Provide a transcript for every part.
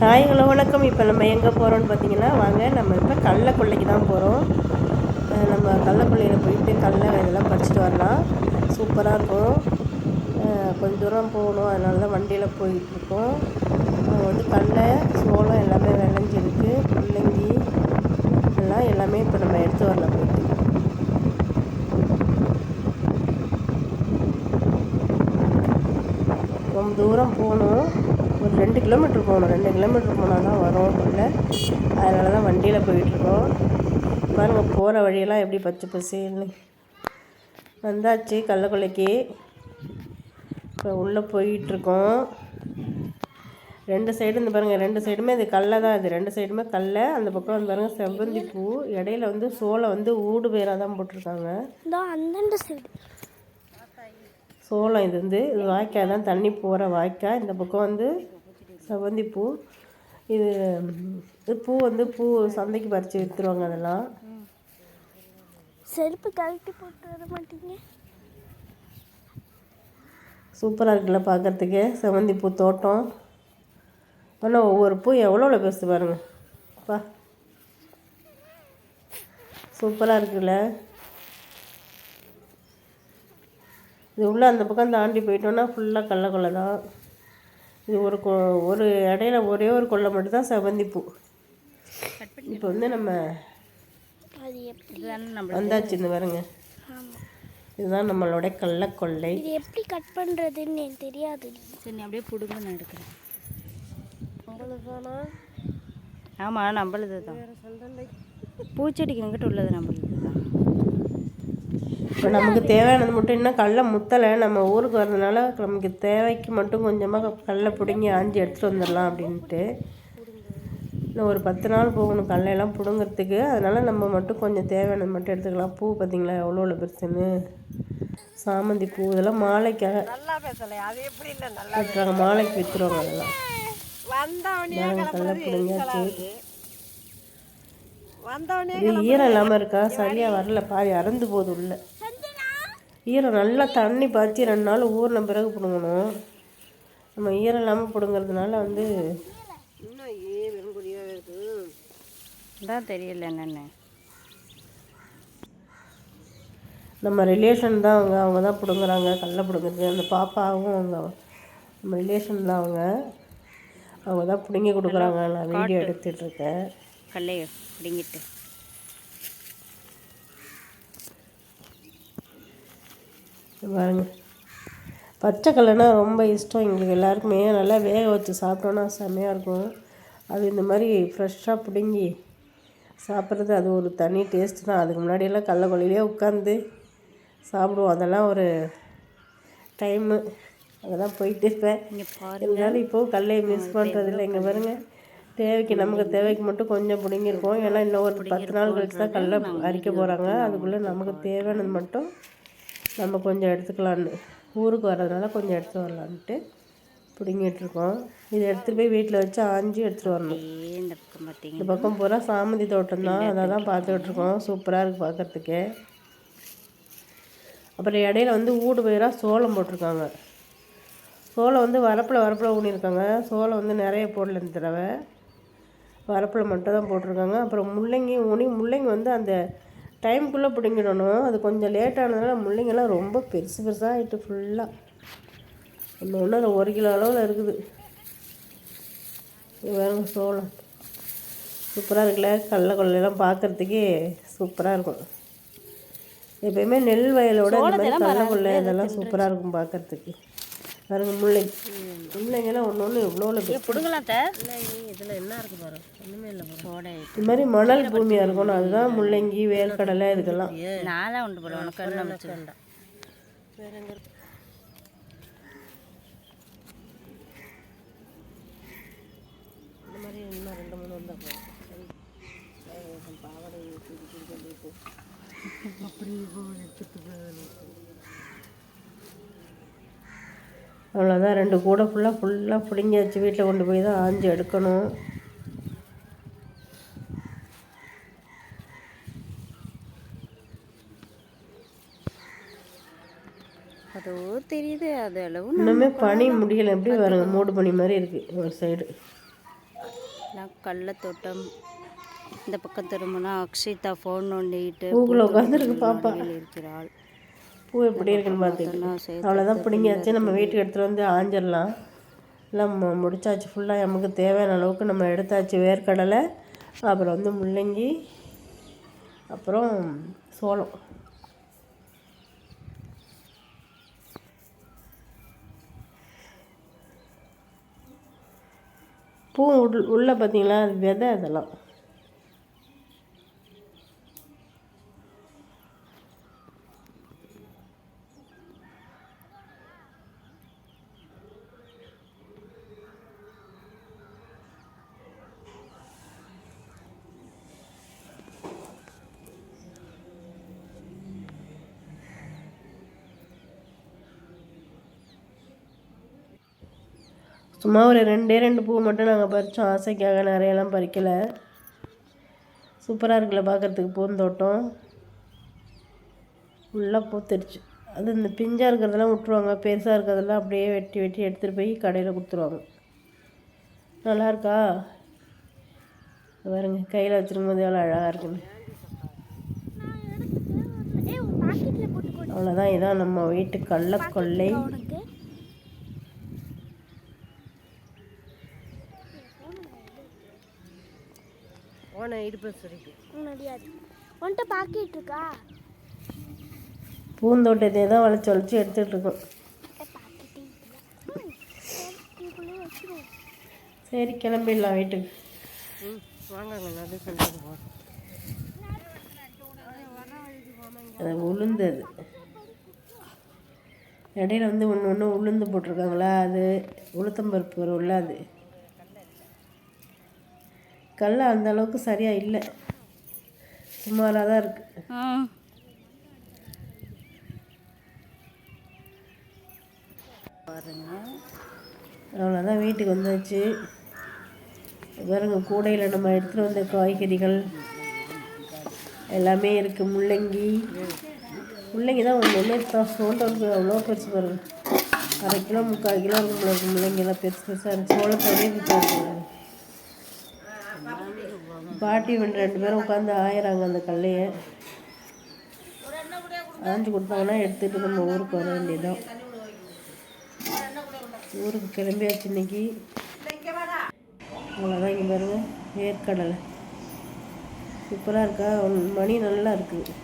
காய்களை வணக்கம். இப்போ நம்ம எங்கே போகிறோம்னு பார்த்தீங்கன்னா வாங்க நம்ம இப்போ கள்ளக்கொள்ளைக்கு தான் போகிறோம் நம்ம கள்ளக்கொள்ளையில் போயிட்டு கடலை இதெல்லாம் பறிச்சிட்டு வரலாம். சூப்பராக இருக்கும். கொஞ்சம் தூரம் போகணும். அதனால தான் வண்டியில் போயிட்டுருக்கோம் அஹ் வந்து கடலை சோளம் எல்லாமே விளைஞ்சிருக்கு. முள்ளங்கி எல்லாம் எல்லாமே இப்போ நம்ம எடுத்து வரலாம் போயிட்டு. ரொம்ப தூரம் போகணும். ரெண்டு கிலோமீட்டர் போகணும். ரெண்டு கிலோமீட்டர் போனால் தான் வரும் உள்ள. அதனால தான் வண்டியில் போயிட்டுருக்கோம். பாருங்க போகிற வழியெல்லாம் எப்படி பச்சை பசேல்னு வந்தாச்சு கள்ளக்கொள்ளைக்கு இப்போ உள்ளே போயிட்டுருக்கோம். ரெண்டு சைடு இந்த பாருங்கள் ரெண்டு சைடுமே இது கல்லை தான் இது. ரெண்டு சைடுமே கல்லை. அந்த பக்கம் வந்து பாருங்கள் செவ்வந்தி பூ. இடையில வந்து சோளம் வந்து ஊடு பேராக தான் போட்டிருக்காங்க. சோளம் இது வந்து இது வாய்க்கால் தான் தண்ணி போகிற வாய்க்கால். இந்த பக்கம் வந்து செவ்வந்தி பூ இது இது பூ வந்து பூ சந்தைக்கு பறித்து விற்றுருவாங்க அதெல்லாம். செருப்பு கழட்டி போட்டு வர மாட்டீங்க? சூப்பராக இருக்குல்ல பார்க்குறதுக்கு செவ்வந்தி பூ தோட்டம். ஆனால் ஒவ்வொரு பூ எவ்வளோ பெருசு பாருங்க. பா. சூப்பராக இருக்குல்ல. இது உள்ள அந்த பக்கம் தாண்டி போயிட்டோன்னா ஃபுல்லாக கள்ளக்கொல்லை தான். இது ஒரு கொ ஒரு இடையில ஒரே ஒரு கொல்லை மட்டும்தான் செவ்வந்தி பூ. இப்போ வந்து நம்ம அது எப்படி? வந்தாச்சு இந்த பாருங்க. ஆமாம் இதுதான் நம்மளோட கள்ளக்கொள்ளை. இது எப்படி கட் பண்ணுறதுன்னு எனக்கு தெரியாது. சரி அப்படியே பிடுங்க நான் எடுக்கிறேன். ஆமாம் நம்மளுது தான் பூச்செடிக்கு எங்கிட்ட உள்ளது நம்மளுது தான் இப்போ நமக்கு தேவையானது மட்டும் இன்னும் கடல முத்தலை நம்ம ஊருக்கு வர்றதுனால நமக்கு தேவைக்கு மட்டும் கொஞ்சமாக கடல பிடுங்கி ஆஞ்சி எடுத்துகிட்டு வந்துடலாம் அப்படின்ட்டு. இன்னும் ஒரு பத்து நாள் போகணும் கடலையெல்லாம் பிடுங்கிறதுக்கு. அதனால் நம்ம மட்டும் கொஞ்சம் தேவையானது மட்டும் எடுத்துக்கலாம். பூ பார்த்தீங்களா எவ்வளோ எவ்வளோ பெருசுன்னு. சாமந்தி பூ இதெல்லாம் மாலைக்காக விட்டுறாங்க மாலைக்கு விற்றுருவாங்க அதெல்லாம். கடலை பிடுங்கியாச்சு. இது ஈரம் இல்லாமல் இருக்கா? சரியாக வரல. பாதி அறந்து போகுது உள்ள. ஈரம் நல்லா தண்ணி பாய்ச்சி ரெண்டு நாள் ஊறின பிறகு பிடுங்கணும். நம்ம ஈரம் இல்லாமல் பிடுங்கிறதுனால வந்து தான் தெரியல என்னென்னு. நம்ம ரிலேஷன் தான் அவங்க. அவங்க தான் பிடுங்குறாங்க. கடல பிடுங்குறது. அந்த பாப்பாவும் அவங்க நம்ம ரிலேஷன் தான் அவங்க. அவங்க தான் பிடுங்கி கொடுக்குறாங்க. நான் வீடியோ எடுத்துட்டு இருக்கேன். கல்லையோ? பிடிங்கிட்டு. பாருங்க. பச்சை கடலைனா ரொம்ப இஷ்டம் எங்களுக்கு எல்லாருக்குமே. நல்லா வேக வச்சு சாப்பிட்டோன்னா செம்மையாக இருக்கும். அது இந்த மாதிரி ஃப்ரெஷ்ஷாக பிடுங்கி சாப்பிட்றது அது ஒரு தனி டேஸ்ட் தான். அதுக்கு முன்னாடியெல்லாம் கடலக்கொள்ளையிலே உட்காந்து சாப்பிடுவோம். அதெல்லாம் ஒரு டைமு அதெல்லாம் போயிட்டு இருப்பேன். இருந்தாலும் இப்போது கடலையை மிஸ் பண்ணுறதில்ல இங்கே பாருங்க. தேவைக்கு நமக்கு தேவைக்கு மட்டும் கொஞ்சம் பிடுங்கிருக்கோம். ஏன்னா இன்னும் ஒரு பத்து நாள் கழிச்சு தான் கடலை அரிக்க போகிறாங்க அதுக்குள்ளே நமக்கு தேவையானது மட்டும் நம்ம கொஞ்சம் எடுத்துக்கலான்னு. ஊருக்கு வர்றதுனால கொஞ்சம் எடுத்து வரலான்ட்டு பிடுங்கிட்டு இருக்கோம் இதை எடுத்துகிட்டு போய் வீட்டில் வச்சு ஆஞ்சி எடுத்துகிட்டு வரணும். இந்த பக்கம் பூரா சாமந்தி தோட்டம் தான். அதை தான் பார்த்துக்கிட்டு இருக்கோம். சூப்பராக இருக்குது பார்க்குறதுக்கு. அப்புறம் இடையில வந்து ஊடு பயிராக சோளம் போட்டிருக்காங்க. சோளம் வந்து வரப்பில் வரப்பில் ஊனியிருக்காங்க. சோளம் வந்து நிறைய போடல இந்த தடவை. வரப்பில் மட்டும் தான் போட்டிருக்காங்க. அப்புறம் முள்ளங்கி ஊனி முள்ளங்கி வந்து அந்த டைம்குள்ளே பிடுங்கிடணும். அது கொஞ்சம் லேட் ஆனதுனால முள்ளங்கெல்லாம் ரொம்ப பெருசு பெருசாக ஆகிட்டு ஃபுல்லாக ஒன்று ஒரு கிலோ அளவில் இருக்குது. இது பாருங்க சோளம். சூப்பராக இருக்குல்ல? கடல கொள்ளையெல்லாம் பார்க்குறதுக்கே சூப்பராக இருக்கும். எப்பயுமே நெல் வயலோட இந்த மாதிரி கடல கொள்ளை இதெல்லாம் சூப்பராக இருக்கும் பார்க்குறதுக்கு பாருங்க முள்ளங்கி முள்ளங்கெல்லாம் ஒன்று ஒன்று எவ்வளோ பெருசு பிடுங்கலாம் த இதில் என்ன இருக்குது பாருங்க ஒன்றுமே இல்லை சோடை இது மாதிரி மணல் பூமியாக இருக்கணும். அதுதான் முள்ளங்கி வேர்க்கடலை இதுக்கெல்லாம். நான் தான் உண்டு போடுவேன் உனக்கு என்ன அமைச்சு இந்த மாதிரி இன்னும் ரெண்டு மூணு வந்தால் போதும். அவ்வளோதான் ரெண்டு கூடை ஃபுல்லாக ஃபுல்லாக பிடுங்கியாச்சு. வீட்டில் கொண்டு போய் தான் ஆஞ்சு எடுக்கணும். அதோ தெரியுது அது அளவு இன்னுமே பனி முடியல. எப்படி பாருங்க மூடு பனி மாதிரி இருக்குது ஒரு சைடு எல்லாம் கடலத்தோட்டம் இந்த பக்கம் திரும்பினா அக்ஷிதா ஃபோன் நோண்டிட்டு பூக்குள்ள உட்காந்துருக்கு பாப்பா. இருக்கிறாள். பூ எப்படி இருக்குன்னு பார்த்துக்கலாம் அவ்வளோதான் பிடிங்காச்சு நம்ம வீட்டுக்கு எடுத்துகிட்டு வந்து ஆஞ்சிடலாம். எல்லாம் மு- முடிச்சாச்சு. ஃபுல்லாக நமக்கு தேவையான அளவுக்கு நம்ம எடுத்தாச்சு. வேர்க்கடலை அப்புறம் வந்து முள்ளங்கி அப்புறம் சோளம். பூ உள் உள்ளே பார்த்தீங்களா? விதை அதெல்லாம். சும்மா ஒரு ரெண்டே ரெண்டு பூ மட்டும் நாங்கள் பறித்தோம் ஆசைக்காக நிறையெல்லாம் பறிக்கலை. சூப்பராக இருக்குல்ல பார்க்குறதுக்கு பூந்தோட்டம் ஃபுல்லாக பூத்துருச்சு. அது இந்த பிஞ்சாக இருக்கிறதெல்லாம் விட்ருவாங்க பெருசாக இருக்கிறதெல்லாம் அப்படியே வெட்டி வெட்டி எடுத்துகிட்டு போய் கடையில் கொடுத்துருவாங்க. நல்லா இருக்கா? பாருங்க கையில் வச்சிருக்கும் போது எவ்வளோ அழகாக இருக்குன்னு. அவ்வளோதான் இதான் நம்ம வீட்டு கள்ளக்கொள்ளை உனக்கு போன இடுப்பு சுருக்கு. முடியாது உன்கிட்ட பாக்கெட் இருக்கா பூந்தோட்டத்தை தான் வளைச்சி வளைச்சி எடுத்துகிட்டு இருக்கோம். பாக்கெட்டே சரி கிளம்பிடலாம் வீட்டுக்கு. ம் வாங்க நடு சொல்லிட்டு போகிறோம் அது உளுந்தது. இடையில வந்து ஒன்று ஒன்று உளுந்து போட்டிருக்காங்களா அது உளுத்தம்பருப்பு வரும்ல அது. கடல அந்த அளவுக்கு சரியாக இல்லை. சுமாராக தான் இருக்குது பாருங்க அவ்வளோதான் வீட்டுக்கு வந்தாச்சு. பாருங்க கூடையில் நம்ம எடுத்துகிட்டு வந்த காய்கறிகள் எல்லாமே இருக்குது முள்ளங்கி. முள்ளங்கி தான் ஒன்று ஒன்று சோண்டோருக்கு அவ்வளோ பெருசு பாருங்க. அரை கிலோ முக்கால் கிலோ இருக்கும் போல இருக்கு. முள்ளங்கிலாம் பெருசு பெருசாக இருந்துச்சு சோளத்தோடய இருக்குது பாட்டி ஒன்று ரெண்டு பேரும் உட்காந்து ஆயிறாங்க அந்த கல்லையை. ஆஞ்சு கொடுத்தாங்கன்னா எடுத்துகிட்டு நம்ம ஊருக்கு வர வேண்டியதுதான். ஊருக்கு கிளம்பியாச்சு இன்னைக்கு. அவ்வளோதான் இங்கே பாருங்க வேர்க்கடலை. சூப்பராக இருக்கா? மணி நல்லா இருக்குது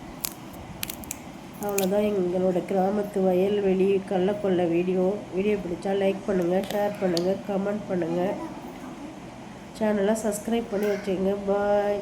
அவ்வளோதான் எங்களோட கிராமத்து வயல்வெளி கள்ளக்கொள்ளை வீடியோ. வீடியோ பிடிச்சா லைக் பண்ணுங்கள் ஷேர் பண்ணுங்கள் கமெண்ட் பண்ணுங்கள் சேனலை சப்ஸ்கிரைப் பண்ணி வச்சுங்க பாய்